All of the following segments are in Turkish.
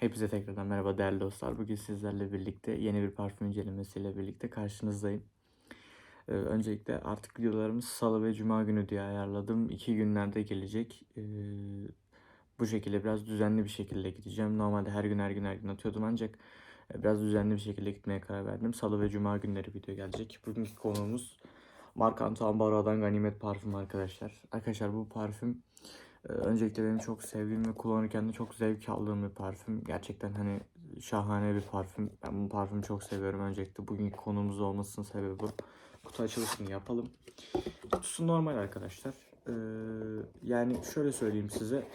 Hepinize tekrardan merhaba değerli dostlar. Bugün sizlerle birlikte yeni bir parfüm incelemesiyle birlikte karşınızdayım. Ee, öncelikle artık videolarımız salı ve cuma günü diye ayarladım. İki günlerde gelecek. Ee, bu şekilde biraz düzenli bir şekilde gideceğim. Normalde her gün her gün her gün atıyordum ancak e, biraz düzenli bir şekilde gitmeye karar verdim. Salı ve cuma günleri video gelecek. Bugünkü konuğumuz Marc Antoine Barra'dan Ganimet parfüm arkadaşlar. Arkadaşlar bu parfüm Öncelikle benim çok sevdiğim ve kullanırken de çok zevk aldığım bir parfüm. Gerçekten hani şahane bir parfüm. Ben bu parfümü çok seviyorum. Öncelikle bugünkü konumuz olmasının sebebi bu. Kutu açılışını yapalım. Kutusu normal arkadaşlar. Ee, yani şöyle söyleyeyim size.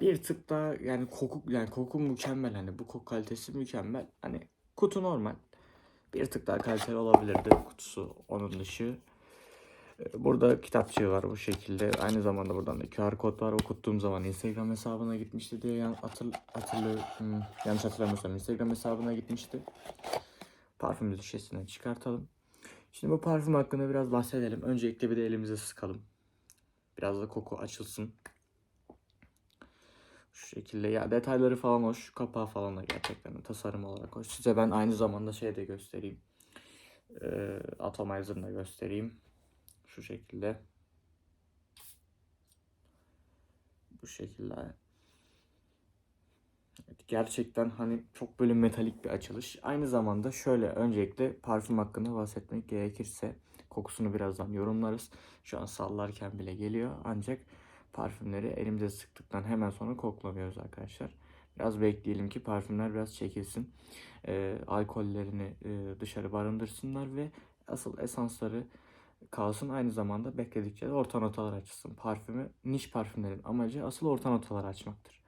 Bir tık daha yani koku yani koku mükemmel hani bu koku kalitesi mükemmel. Hani kutu normal. Bir tık daha kaliteli olabilirdi kutusu onun dışı. Ee, Burada kitapçığı var bu şekilde. Aynı zamanda buradan da QR kod var. Okuttuğum zaman Instagram hesabına gitmişti diye yan, hatır, hatırlı, hmm, yanlış hatırlamıyorsam Instagram hesabına gitmişti. Parfüm şişesinden çıkartalım. Şimdi bu parfüm hakkında biraz bahsedelim. Öncelikle bir de elimize sıkalım. Biraz da koku açılsın. Şu şekilde ya detayları falan hoş. Kapağı falan da gerçekten tasarım olarak hoş. Size ben aynı zamanda şey de göstereyim. Ee, Atomizer'ını da göstereyim. Şu şekilde. Bu şekilde. Evet, gerçekten hani çok böyle metalik bir açılış. Aynı zamanda şöyle öncelikle parfüm hakkında bahsetmek gerekirse kokusunu birazdan yorumlarız. Şu an sallarken bile geliyor. Ancak parfümleri elimize sıktıktan hemen sonra koklamıyoruz arkadaşlar. Biraz bekleyelim ki parfümler biraz çekilsin. Ee, alkollerini e, dışarı barındırsınlar ve asıl esansları kalsın. Aynı zamanda bekledikçe de orta notalar açılsın. Parfümü, niş parfümlerin amacı asıl orta notalar açmaktır.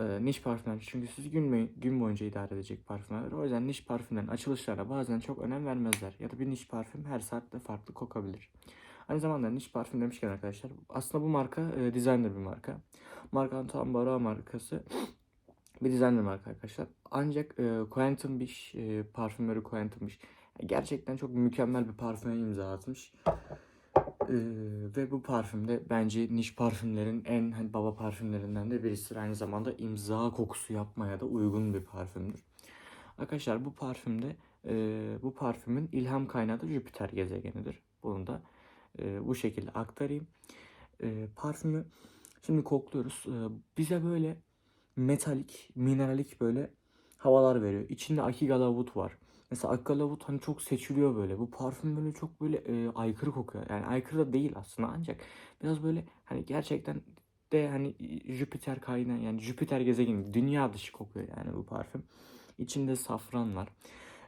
Ee, niş parfümler çünkü sizi gün, gün boyunca idare edecek parfümler. O yüzden niş parfümlerin açılışlarına bazen çok önem vermezler. Ya da bir niş parfüm her saatte farklı kokabilir. Aynı zamanda niş parfüm demişken arkadaşlar aslında bu marka e, designer bir marka. Marka Antoine Barra markası bir designer marka arkadaşlar. Ancak e, Quantum Bish e, parfümleri Quantum Bish gerçekten çok mükemmel bir parfüme imza atmış. Ee, ve bu parfüm de bence niş parfümlerin en hani baba parfümlerinden de birisidir. Aynı zamanda imza kokusu yapmaya da uygun bir parfümdür. Arkadaşlar bu parfümde e, bu parfümün ilham kaynağı da Jüpiter gezegenidir. Bunu da e, bu şekilde aktarayım. E, parfümü şimdi kokluyoruz. E, bize böyle metalik, mineralik böyle havalar veriyor. İçinde Akigala var. Mesela Wood hani çok seçiliyor böyle. Bu parfüm böyle çok böyle e, aykırı kokuyor. Yani aykırı da değil aslında ancak biraz böyle hani gerçekten de hani Jüpiter kaynağı yani Jüpiter gezegeni dünya dışı kokuyor yani bu parfüm. İçinde safran var.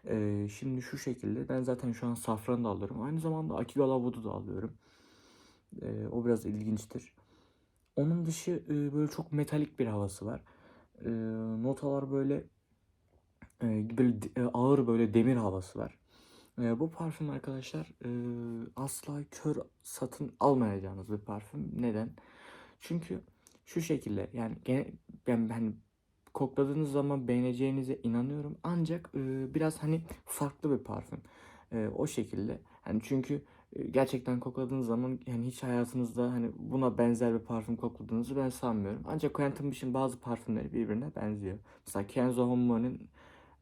E, şimdi şu şekilde ben zaten şu an safran da alıyorum. Aynı zamanda Akigala Wood'u da alıyorum. E, o biraz ilginçtir. Onun dışı e, böyle çok metalik bir havası var. E, notalar böyle e, böyle ağır böyle demir havası var. Bu parfüm arkadaşlar asla kör satın almayacağınız bir parfüm. Neden? Çünkü şu şekilde yani ben hani kokladığınız zaman beğeneceğinize inanıyorum. Ancak biraz hani farklı bir parfüm. O şekilde. Hani çünkü gerçekten kokladığınız zaman yani hiç hayatınızda hani buna benzer bir parfüm kokladığınızı ben sanmıyorum. Ancak Quentin Bish'in bazı parfümleri birbirine benziyor. Mesela Kenzo Homo'nun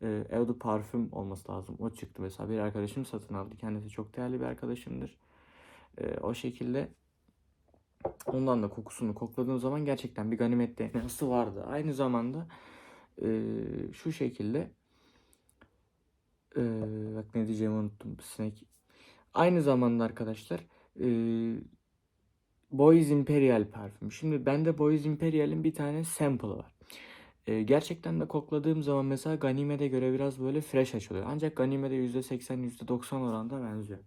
e, Eau de Parfüm olması lazım. O çıktı mesela. Bir arkadaşım satın aldı. Kendisi çok değerli bir arkadaşımdır. E, o şekilde ondan da kokusunu kokladığım zaman gerçekten bir ganimet DNA'sı vardı. Aynı zamanda e, şu şekilde e, bak ne diyeceğimi unuttum. Snake. Aynı zamanda arkadaşlar e, Boys Imperial parfüm. Şimdi bende Boys Imperial'in bir tane sample'ı var. E, gerçekten de kokladığım zaman mesela Ganime'de göre biraz böyle fresh açılıyor. Ancak Ganime'de %80 %90 oranda benziyor.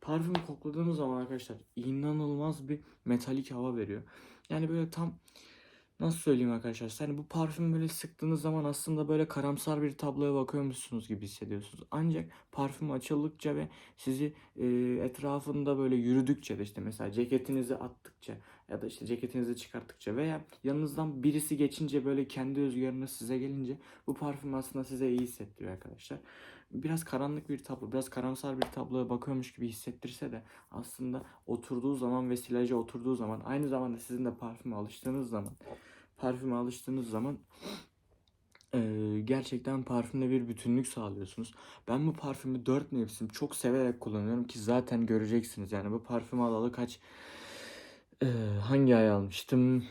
Parfümü kokladığımız zaman arkadaşlar inanılmaz bir metalik hava veriyor. Yani böyle tam nasıl söyleyeyim arkadaşlar? Yani bu parfümü böyle sıktığınız zaman aslında böyle karamsar bir tabloya bakıyormuşsunuz gibi hissediyorsunuz. Ancak parfüm açıldıkça ve sizi e, etrafında böyle yürüdükçe de işte mesela ceketinizi attıkça ya da işte ceketinizi çıkarttıkça veya yanınızdan birisi geçince böyle kendi özgürlüğünüz size gelince bu parfüm aslında size iyi hissettiriyor arkadaşlar. Biraz karanlık bir tablo, biraz karamsar bir tabloya bakıyormuş gibi hissettirse de aslında oturduğu zaman ve silaja oturduğu zaman aynı zamanda sizin de parfüme alıştığınız zaman parfüme alıştığınız zaman gerçekten parfümle bir bütünlük sağlıyorsunuz. Ben bu parfümü 4 mevsim çok severek kullanıyorum ki zaten göreceksiniz. Yani bu parfümü alalı kaç eee, hangi ay almıştım?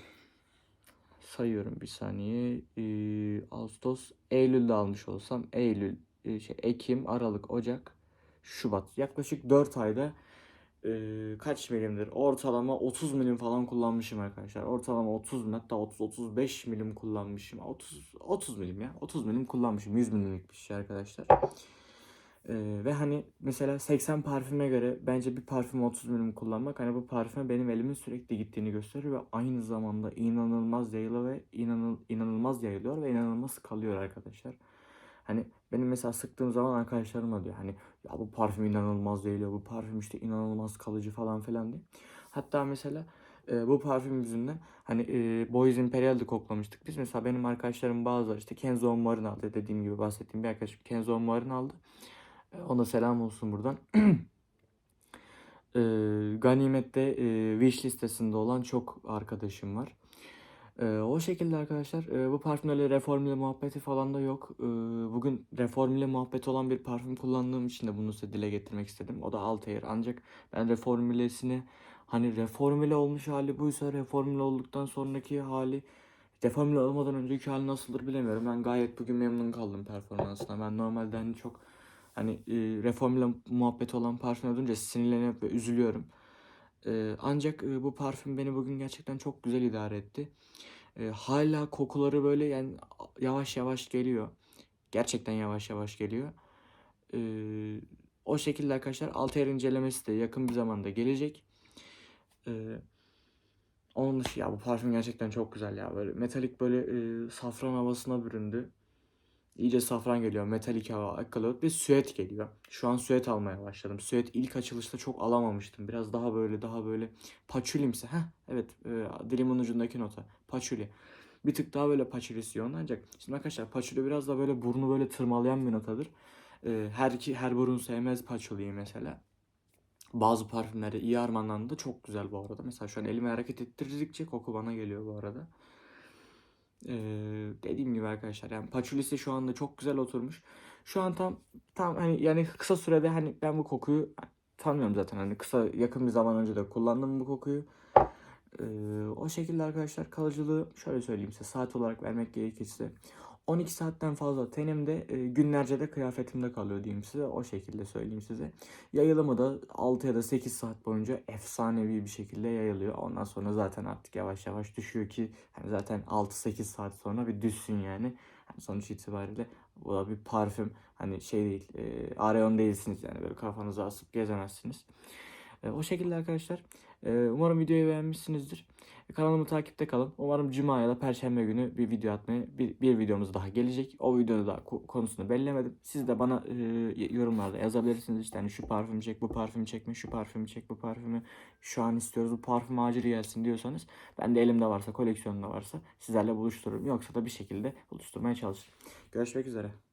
Sayıyorum bir saniye. Eee, Ağustos, Eylül'de almış olsam Eylül, eee, şey Ekim, Aralık, Ocak, Şubat. Yaklaşık 4 ayda eee, kaç milimdir? Ortalama 30 milim falan kullanmışım arkadaşlar. Ortalama 30 milim hatta 30-35 milim kullanmışım. 30 30 milim ya. 30 milim kullanmışım. 100 milimlik bir şey arkadaşlar. Eee, ve hani mesela 80 parfüme göre bence bir parfüm 30 milim kullanmak hani bu parfüme benim elimin sürekli gittiğini gösteriyor ve aynı zamanda inanılmaz yayılıyor ve inanıl, inanılmaz yayılıyor ve inanılmaz kalıyor arkadaşlar. Hani benim mesela sıktığım zaman arkadaşlarım da diyor hani ya bu parfüm inanılmaz yayılıyor bu parfüm işte inanılmaz kalıcı falan filan diye. Hatta mesela e, bu parfüm yüzünden hani e, Boys Imperial'de koklamıştık biz. Mesela benim arkadaşlarım bazıları işte Kenzo Marin aldı dediğim gibi bahsettiğim bir arkadaşım Kenzo Marin aldı. Ona selam olsun buradan. E, Ganimet'te e, wish listesinde olan çok arkadaşım var. E, o şekilde arkadaşlar e, bu parfüm öyle reformüle muhabbeti falan da yok. E, bugün reformüle muhabbeti olan bir parfüm kullandığım için de bunu size dile getirmek istedim. O da Altair. Ancak ben reformülesini hani reformüle olmuş hali buysa reformüle olduktan sonraki hali reformüle olmadan önceki hali nasıldır bilemiyorum. Ben gayet bugün memnun kaldım performansına. Ben normalde hani çok hani e, reformüle muhabbeti olan parfüm ödünce sinirlenip ve üzülüyorum. E, ancak e, bu parfüm beni bugün gerçekten çok güzel idare etti. E, hala kokuları böyle yani yavaş yavaş geliyor. Gerçekten yavaş yavaş geliyor. E, o şekilde arkadaşlar Altair incelemesi de yakın bir zamanda gelecek. E, onun dışı ya bu parfüm gerçekten çok güzel ya. Böyle metalik böyle e, safran havasına büründü. İyice safran geliyor. Metalik hava akıllı bir süet geliyor. Şu an süet almaya başladım. Süet ilk açılışta çok alamamıştım. Biraz daha böyle daha böyle paçulimsi. Heh, evet e, dilimin ucundaki nota. Paçuli. Bir tık daha böyle paçulisi yoğun ancak şimdi arkadaşlar paçuli biraz da böyle burnu böyle tırmalayan bir notadır. E, her iki her burun sevmez paçuliyi mesela. Bazı parfümlerde iyi harmanlandı çok güzel bu arada. Mesela şu an elimi hareket ettirdikçe koku bana geliyor bu arada. Ee, dediğim gibi arkadaşlar yani Patchoul'isi şu anda çok güzel oturmuş. Şu an tam tam hani yani kısa sürede hani ben bu kokuyu tanıyorum zaten hani kısa yakın bir zaman önce de kullandım bu kokuyu. Ee, o şekilde arkadaşlar kalıcılığı şöyle söyleyeyim size saat olarak vermek gerekirse 12 saatten fazla tenimde günlerce de kıyafetimde kalıyor diyeyim size o şekilde söyleyeyim size. Yayılımı da 6 ya da 8 saat boyunca efsanevi bir şekilde yayılıyor. Ondan sonra zaten artık yavaş yavaş düşüyor ki hani zaten 6-8 saat sonra bir düşsün yani. Hani sonuç itibariyle bu da bir parfüm hani şey değil e, Areon değilsiniz yani böyle kafanıza asıp gezemezsiniz. E, o şekilde arkadaşlar. E, umarım videoyu beğenmişsinizdir. E, Kanalımı takipte kalın. Umarım Cuma ya da Perşembe günü bir video atmaya bir, bir videomuz daha gelecek. O videoda da ko- konusunu belirlemedim. Siz de bana e, yorumlarda yazabilirsiniz. İşte hani şu parfümü çek, bu parfümü çekme, şu parfümü çek, bu parfümü şu an istiyoruz, bu parfüm acil gelsin diyorsanız ben de elimde varsa, koleksiyonda varsa sizlerle buluştururum. Yoksa da bir şekilde buluşturmaya çalışırım. Görüşmek üzere.